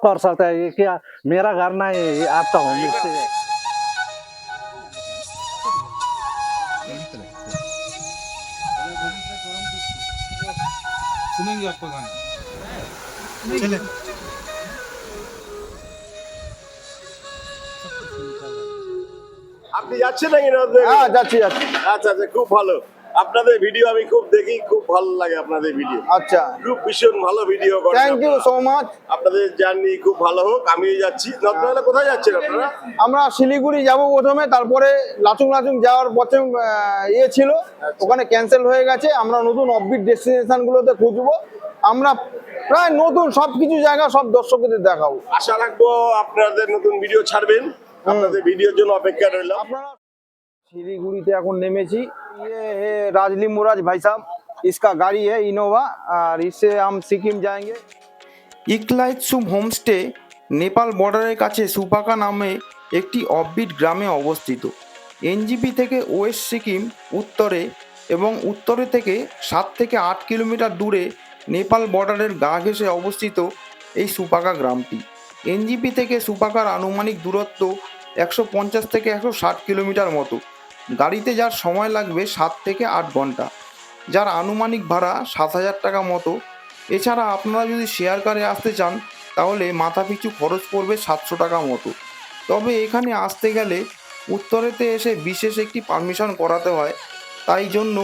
कर सकता है ये क्या मेरा घर नहीं है ये आपका होम स्टे है सुनेंगे आपका गाना चले আপনি যাচ্ছেন নাকি নর্থ হ্যাঁ যাচ্ছি যাচ্ছি আচ্ছা আচ্ছা খুব ভালো আপনাদের ভিডিও আমি খুব দেখি খুব ভালো লাগে আপনাদের ভিডিও আচ্ছা। খুব ভীষণ ভালো ভিডিও করেন থ্যাংক ইউ সো মাচ আপনাদের জার্নি খুব ভালো হোক আমি যাচ্ছি। নর্থ বেঙ্গলে কোথায় যাচ্ছেন আপনারা? আমরা শিলিগুড়ি যাব প্রথমে তারপরে লাচুং লাচুং যাওয়ার পথে ইয়ে ছিল। ওখানে ক্যান্সেল হয়ে গেছে আমরা নতুন অফবিট ডেস্টিনেশন গুলোতে খুঁজবো। আমরা প্রায় নতুন সব কিছু জায়গা সব দর্শকদের দেখাবো। আশা রাখব আপনাদের নতুন ভিডিও ছাড়বেন। আপনাদের ভিডিওর জন্য অপেক্ষা রইলাম। আপনারা শিলিগুড়িতে এখন নেমেছি ये है राजली मुराज भाई साहब इसका गाड़ी है इनोवा और इससे हम सिक्किम जाएंगे ইকলাইটসুম হোমস্টে নেপাল বর্ডারের কাছে সুপাকা নামে একটি অফবিট গ্রামে অবস্থিত এনজিপি থেকে ওয়েস্ট সিকিম উত্তরে এবং উত্তরে থেকে সাত থেকে আট কিলোমিটার দূরে নেপাল বর্ডারের গা ঘেঁষে অবস্থিত এই সুপাকা গ্রামটি এনজিপি থেকে সুপাকার আনুমানিক দূরত্ব একশো পঞ্চাশ থেকে একশো ষাট কিলোমিটার মতো গাড়িতে যার সময় লাগবে সাত থেকে আট ঘণ্টা। যার আনুমানিক ভাড়া সাত হাজার টাকা মতো। এছাড়া আপনারা যদি শেয়ার কারে আসতে চান, তাহলে মাথা পিছু খরচ পড়বে সাতশো টাকা মতো। তবে এখানে আসতে গেলে উত্তরেতে এসে বিশেষ একটি পারমিশন করাতে হয়। তাই জন্য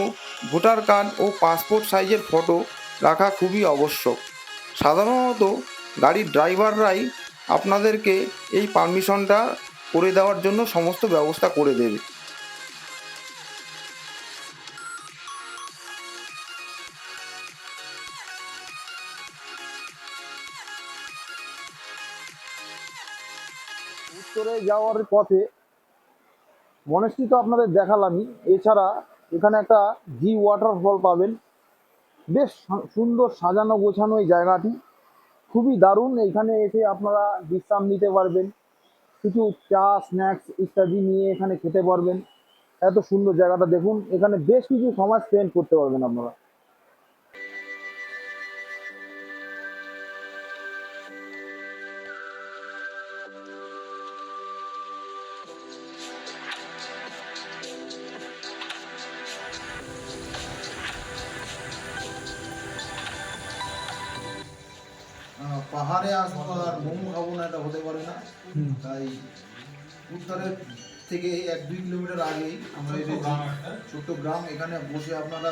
ভোটার কার্ড ও পাসপোর্ট সাইজের ফটো রাখা খুবই আবশ্যক। সাধারণত গাড়ির ড্রাইভাররাই আপনাদেরকে এই পারমিশনটা করে দেওয়ার জন্য সমস্ত ব্যবস্থা করে দেবে। উত্তরে যাওয়ার পথে মনেস্ট্রি তো আপনাদের দেখালামই। এছাড়া এখানে একটা জি ওয়াটারফল পাবেন। বেশ সুন্দর সাজানো গোছানো এই জায়গাটি। খুবই দারুণ। এখানে এসে আপনারা বিশ্রাম নিতে পারবেন। কিছু চা স্ন্যাক্স ইত্যাদি নিয়ে এখানে খেতে পারবেন। এত সুন্দর জায়গাটা দেখুন। এখানে বেশ কিছু সময় স্পেন্ড করতে পারবেন আপনারা। উত্তরের থেকে এক দুই কিলোমিটার আগেই আমরা এই এসেছি ছোট্ট গ্রাম, এখানে বসে আপনারা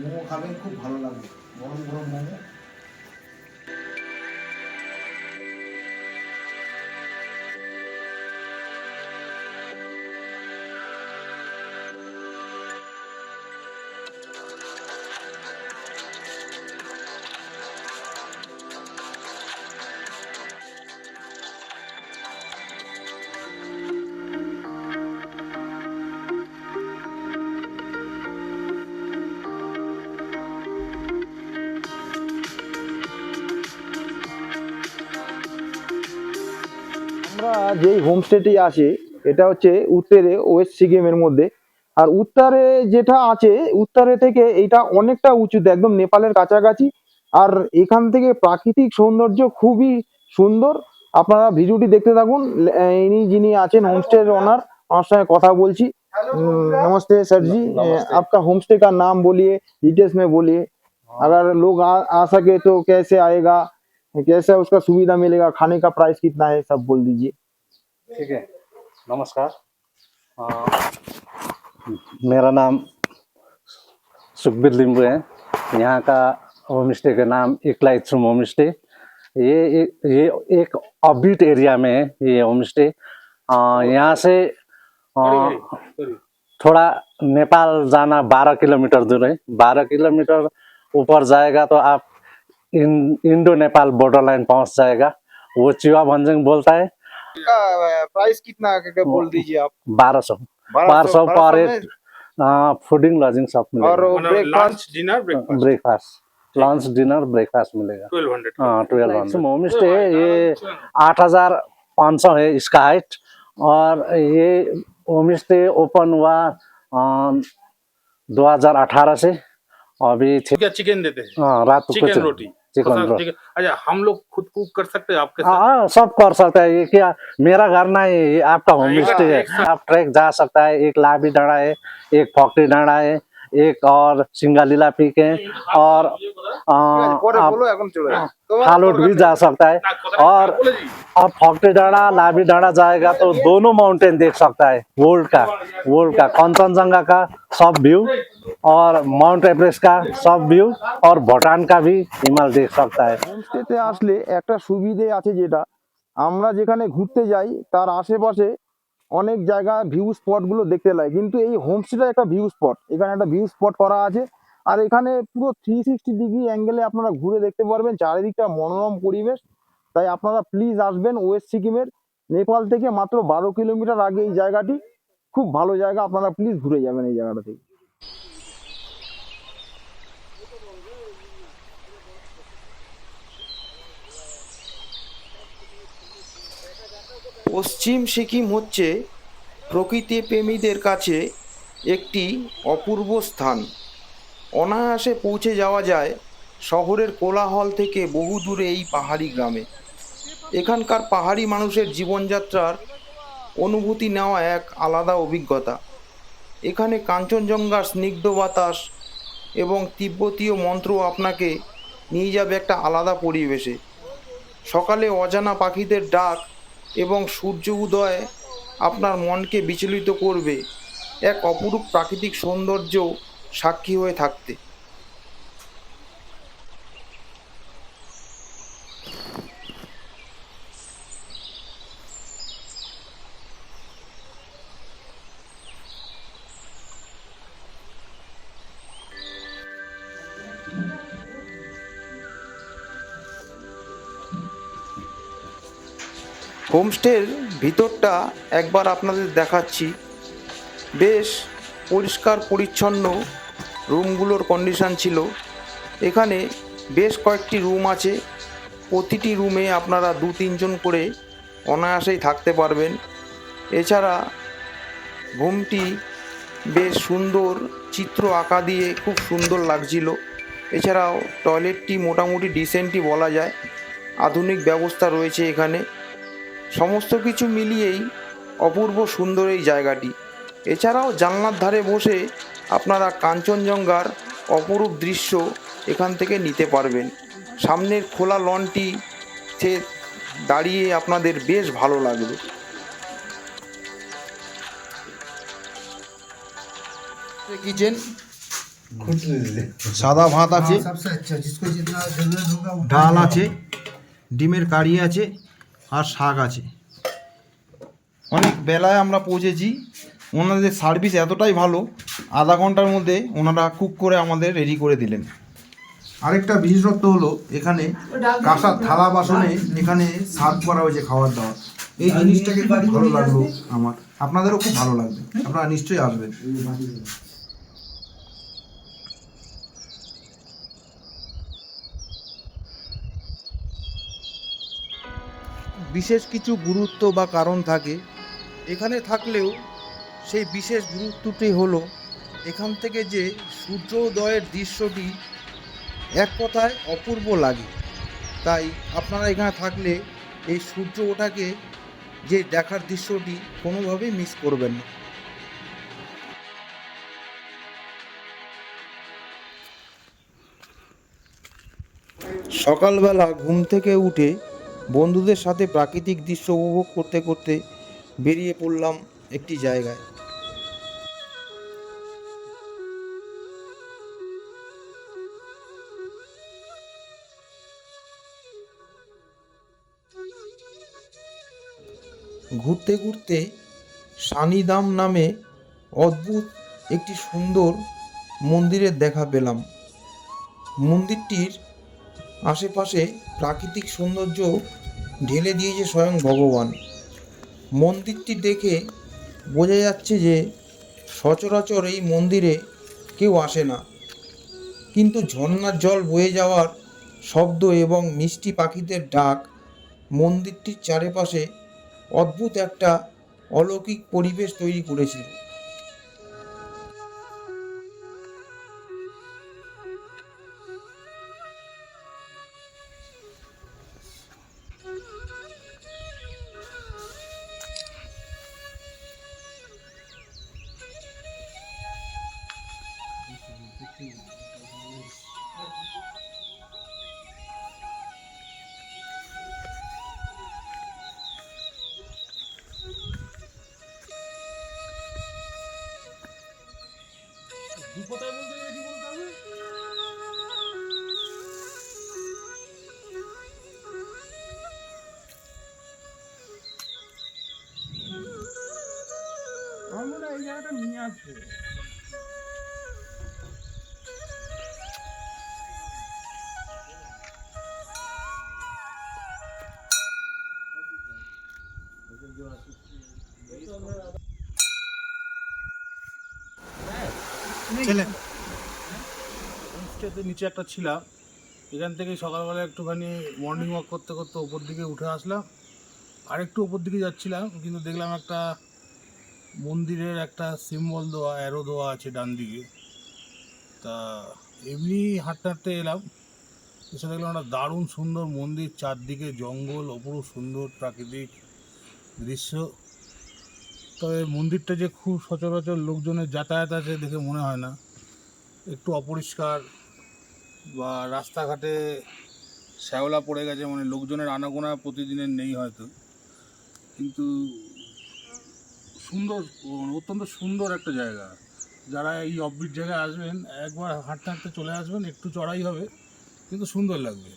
মোমো খাবেন, খুব ভালো লাগবে। গরম গরম মোমো। যেই হোমস্টেটি আছে এটা হচ্ছে উত্তরে ওয়েস্ট সিকিমের মধ্যে আর উত্তরে যেটা আছে উত্তরে থেকে এটা অনেকটা উঁচুতে একদম নেপালের কাছাকাছি আর এখান থেকে প্রাকৃতিক সৌন্দর্য খুবই সুন্দর আপনারা ভিডিওটি দেখতে থাকুন লে- ইনি যিনি আছেন হোমস্টের ওনার আমার সঙ্গে কথা বলছি हम्म, नमस्ते सर जी आपका होम स्टे का नाम बोलिए डिटेल्स में बोलिए अगर लोग आ, आ सके तो कैसे आएगा कैसे उसका सुविधा मिलेगा खाने का प्राइस कितना है सब बोल दीजिए ठीक है। नमस्कार। अ, मेरा नाम सुखबीर लिम्बू है। यहाँ का होम स्टे का नाम एकलाइट्सुम होम स्टे ये ये एक ऑबिट एरिया में है ये होम स्टे यहाँ से अ, थोड़ा नेपाल जाना बारह किलोमीटर दूर है। बारह किलोमीटर ऊपर जाएगा तो आप इन इंडो नेपाल बॉर्डर लाइन पहुँच जाएगा। वो चिवा भंजंग बोलता है। प्राइस कितना का बोल दीजिए आप? बारह सौ। बारह सौ पर फूडिंग लॉजिंग सब और मिलेगा breakfast lunch dinner breakfast breakfast lunch dinner breakfast मिलेगा। ट्वेल्व हंड्रेड हाँ ट्वेल्व हंड्रेड होम स्टे ये आठ हजार पाँच सौ है इसका हाइट और ये होम स्टे ओपन हुआ दो हजार अठारह से। अभी चिकन देते हैं। हाँ, रात को चिकन रोटी अच्छा हम लोग खुद कुक कर सकते हैं आपके साथ? हाँ सब कर सकते है। ये क्या मेरा घर ना है ये आपका होम स्टे है। आप ट्रैक जा सकता है एक लाभी डाँडा है एक फॉक्टी डाँडा है एक और सिंगालीला पीक है और आ, পরে आप বলো এখন চলে যাও। তোমার फालूट भी जा सकता है ना, कोता- और बोले जी अब फॉक्टी डाँडा लाभी डाँडा जाएगा तो दोनों माउंटेन देख सकता है वर्ल्ड का वर्ल्ड का कंचनजंगा का सब व्यू और माउंट एवरेस्ट का सब व्यू और भूटान का भी हिमाल देख सकता है হোমস্টেতে আসলে একটা সুবিধে আছে যেটা আমরা যেখানে ঘুরতে যাই তার আশেপাশে অনেক জায়গা ভিউ স্পটগুলো দেখতে লাগে কিন্তু এই হোমস্টেটা একটা ভিউ স্পট এখানে একটা ভিউ স্পট করা আছে আর এখানে পুরো থ্রি সিক্সটি ডিগ্রি অ্যাঙ্গেলে আপনারা ঘুরে দেখতে পারবেন, চারিদিকটা মনোরম পরিবেশ। তাই আপনারা প্লিজ আসবেন ওয়েস্ট সিকিমের, নেপাল থেকে মাত্র বারো কিলোমিটার আগে এই জায়গাটি। খুব ভালো জায়গা, আপনারা প্লিজ ঘুরে যাবেন এই জায়গাটা থেকে। পশ্চিম সিকিম হচ্ছে প্রকৃতি প্রেমীদের কাছে একটি অপূর্ব স্থান। অনায়াসে পৌঁছে যাওয়া যায় শহরের কোলাহল থেকে বহু দূরে এই পাহাড়ি গ্রামে। এখানকার পাহাড়ি মানুষের জীবনযাত্রার অনুভূতি নেওয়া এক আলাদা অভিজ্ঞতা। এখানে কাঞ্চনজঙ্ঘার স্নিগ্ধ বাতাস এবং তিব্বতীয় মন্ত্র আপনাকে নিয়ে যাবে একটা আলাদা পরিবেশে। সকালে অজানা পাখিদের ডাক এবং সূর্য উদয় আপনার মনকে বিচলিত করবে। এক অপরূপ প্রাকৃতিক সৌন্দর্য সাক্ষী হয়ে থাকতে। হোমস্টের ভিতরটা একবার আপনাদের দেখাচ্ছি। বেশ পরিষ্কার পরিচ্ছন্ন রুমগুলোর কন্ডিশন ছিল। এখানে বেশ কয়েকটি রুম আছে। প্রতিটি রুমে আপনারা দু, তিনজন করে অনায়াসেই থাকতে পারবেন। এছাড়া রুমটি বেশ সুন্দর চিত্র আঁকা দিয়ে খুব সুন্দর লাগছিল। এছাড়াও টয়লেটটি মোটামুটি ডিসেন্টই বলা যায়। আধুনিক ব্যবস্থা রয়েছে এখানে। সমস্ত কিছু মিলিয়েই অপূর্ব সুন্দর এই জায়গাটি। এছাড়াও জানলার ধারে বসে আপনারা কাঞ্চনজঙ্ঘার অপরূপ দৃশ্য এখান থেকে নিতে পারবেন। সামনের খোলা লনটি সে দাঁড়িয়ে আপনাদের বেশ ভালো লাগবে। কিচেন সাদা ভাত আছে। ডাল আছে ডিমের কারি আছে আর শাক আছে। অনেক বেলায় আমরা পৌঁছেছি। ওনাদের সার্ভিস এতটাই ভালো আধা ঘণ্টার মধ্যে ওনারা কুক করে আমাদের রেডি করে দিলেন। আরেকটা বিশেষত্ব হলো, এখানে কাঁসার থালা বাসনে এখানে সার্ভ করা হয়েছে খাবার দাবার। এই জিনিসটাকে খুব ভালো লাগল আমার। আপনাদেরও খুব ভালো লাগবে। আপনারা নিশ্চয়ই আসবেন। বিশেষ কিছু গুরুত্ব বা কারণ থাকে। এখানে থাকলেও সেই বিশেষ গুরুত্বটি হলো এখান থেকে যে সূর্যোদয়ের দৃশ্যটি এক কথায় অপূর্ব লাগে। তাই আপনারা এখানে থাকলে এই সূর্য ওঠাকে যে দেখার দৃশ্যটি কোনোভাবেই মিস করবেন না। সকালবেলা ঘুম থেকে উঠে বন্ধুদের সাথে প্রাকৃতিক দৃশ্য উপভোগ করতে করতে বেরিয়ে পড়লাম একটি জায়গায়। ঘুরতে ঘুরতে সানিদাম নামে অদ্ভুত একটি সুন্দর মন্দিরের দেখা পেলাম। মন্দিরটির আশেপাশে প্রাকৃতিক সৌন্দর্য ঢেলে দিয়েছে স্বয়ং ভগবান। মন্দিরটি দেখে বোঝা যাচ্ছে যে সচরাচর এই মন্দিরে কেউ আসে না। কিন্তু ঝর্ণার জল বয়ে যাওয়ার শব্দ এবং মিষ্টি পাখিদের ডাক মন্দিরটির চারিপাশে অদ্ভুত একটা অলৌকিক পরিবেশ তৈরি করেছিল কোথায় বলতে গেলে কি বলতে হবে? আমার এই জায়গাটা নিয়ে আসবে। হোমস্টেতে নিচে একটা ছিলাম। এখান থেকে সকালবেলা একটুখানি মর্নিং ওয়াক করতে করতে ওপর দিকে উঠে আসলাম। আর একটু ওপর দিকে যাচ্ছিলাম কিন্তু দেখলাম একটা মন্দিরের একটা সিম্বল দেওয়া অ্যারো দেওয়া আছে ডান দিকে। তা এমনি হাঁটতে হাঁটতে এলাম। এসে দেখলাম একটা দারুণ সুন্দর মন্দির চারদিকে জঙ্গল অপরূপ সুন্দর প্রাকৃতিক দৃশ্য। তবে মন্দিরটা যে খুব সচরাচর লোকজনের যাতায়াত আছে দেখে মনে হয় না। একটু অপরিষ্কার বা রাস্তাঘাটে শ্যাওলা পড়ে গেছে মানে লোকজনের আনাগোনা প্রতিদিনের নেই হয়তো। কিন্তু সুন্দর মানে অত্যন্ত সুন্দর একটা জায়গা। যারা এই অফবিট জায়গায় আসবেন, একবার হাঁটতে হাঁটতে চলে আসবেন, একটু চড়াই হবে, কিন্তু সুন্দর লাগবে।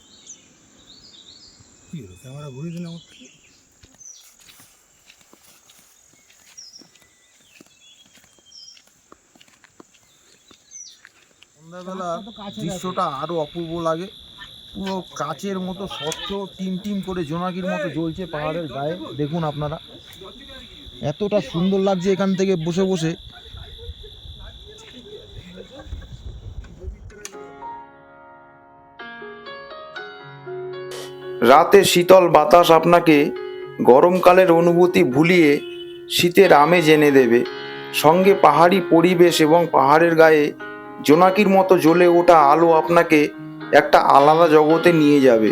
কী হলো, ক্যামেরা ঘুরিয়ে দিন আমার সন্ধ্যাবেলা দৃশ্যটা আরও অপূর্ব লাগে। পুরো কাচের মতো স্বচ্ছ টিম টিম করে জোনাকির মতো জ্বলছে পাহাড়ের গায়ে। দেখুন আপনারা। এতটা সুন্দর লাগছে এখান থেকে বসে বসে। রাতে শীতল বাতাস আপনাকে গরমকালের অনুভূতি ভুলিয়ে শীতের আমেজ এনে দেবে। সঙ্গে পাহাড়ি পরিবেশ এবং পাহাড়ের গায়ে জোনাকির মতো জ্বলে ওটা আলো আপনাকে একটা আলাদা জগতে নিয়ে যাবে।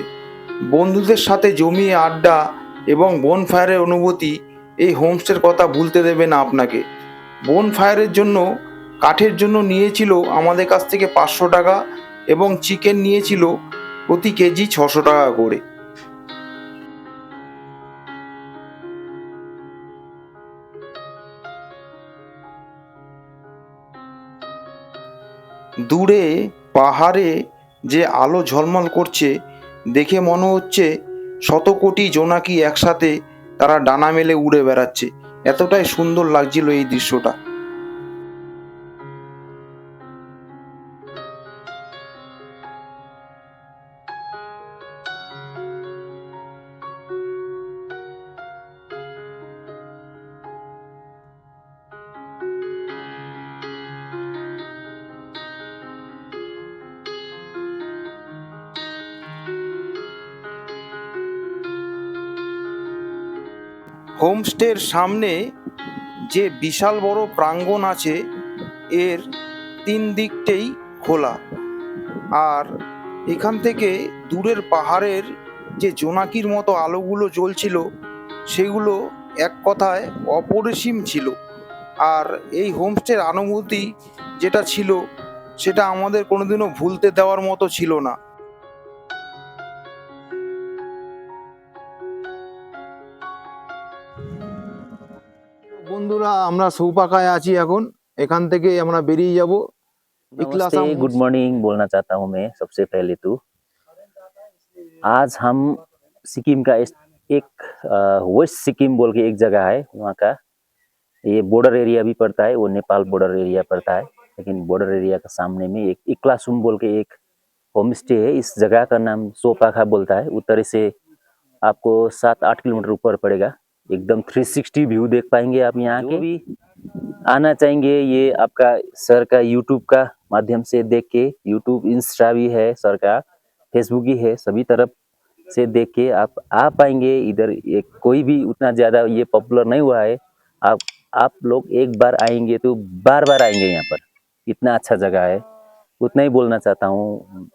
বন্ধুদের সাথে জমিয়ে আড্ডা এবং বন ফায়ারের অনুভূতি এই হোমস্টের কথা ভুলতে দেবে না আপনাকে। বন ফায়ারের জন্য, কাঠের জন্য নিয়েছিল আমাদের কাছ থেকে পাঁচশো টাকা এবং চিকেন নিয়েছিল প্রতি কেজি ছশো টাকা করে। দূরে, পাহাড়ে যে আলো ঝলমল করছে, দেখে মনে হচ্ছে শত কোটি জোনাকি একসাথে তারা ডানা মেলে উড়ে বেড়াচ্ছে। এতটাই সুন্দর লাগছিল এই দৃশ্যটা। হোমস্টের সামনে যে বিশাল বড় প্রাঙ্গণ আছে, এর তিন দিকটাই খোলা। আর এখান থেকে দূরের পাহাড়ের যে জোনাকির মতো আলোগুলো জ্বলছিল, সেগুলো এক কথায় অপরিসীম ছিল। আর এই হোমস্টের অনুভূতি যেটা ছিল, সেটা আমাদের কোনোদিনও ভুলতে দেওয়ার মতো ছিল না। বন্ধুরা আমরা সৌপাকায় আছি এখন এখান থেকে আমরা বেরিয়ে যাব इकलासा नमस्ते होम्स- गुड मॉर्निंग बोलना चाहता हूँ मैं सबसे पहले तो आज हम सिक्किम का इस- एक अ, वेस्ट सिक्किम बोल के एक जगह है वहाँ का ये बॉर्डर एरिया भी पड़ता है वो नेपाल बॉर्डर एरिया पड़ता है लेकिन बॉर्डर एरिया का सामने में एक इक्लासुम बोल के एक होम स्टे है इस जगह का नाम सोपाखा बोलता है उत्तरी से आपको सात आठ किलोमीटर ऊपर पड़ेगा एकदम 360 व्यू देख पाएँगे आप यहाँ के। भी आना चाहेंगे ये आपका सर का यूट्यूब का माध्यम से देख के यूट्यूब इंस्टा भी है सर का फेसबुक भी है सभी तरफ़ से देख के आप आ पाएँगे। इधर एक कोई भी उतना ज़्यादा ये पॉपुलर नहीं हुआ है। आप आप लोग एक बार आएँगे तो बार बार आएँगे यहाँ पर। इतना अच्छा जगह है। उतना ही बोलना चाहता हूँ।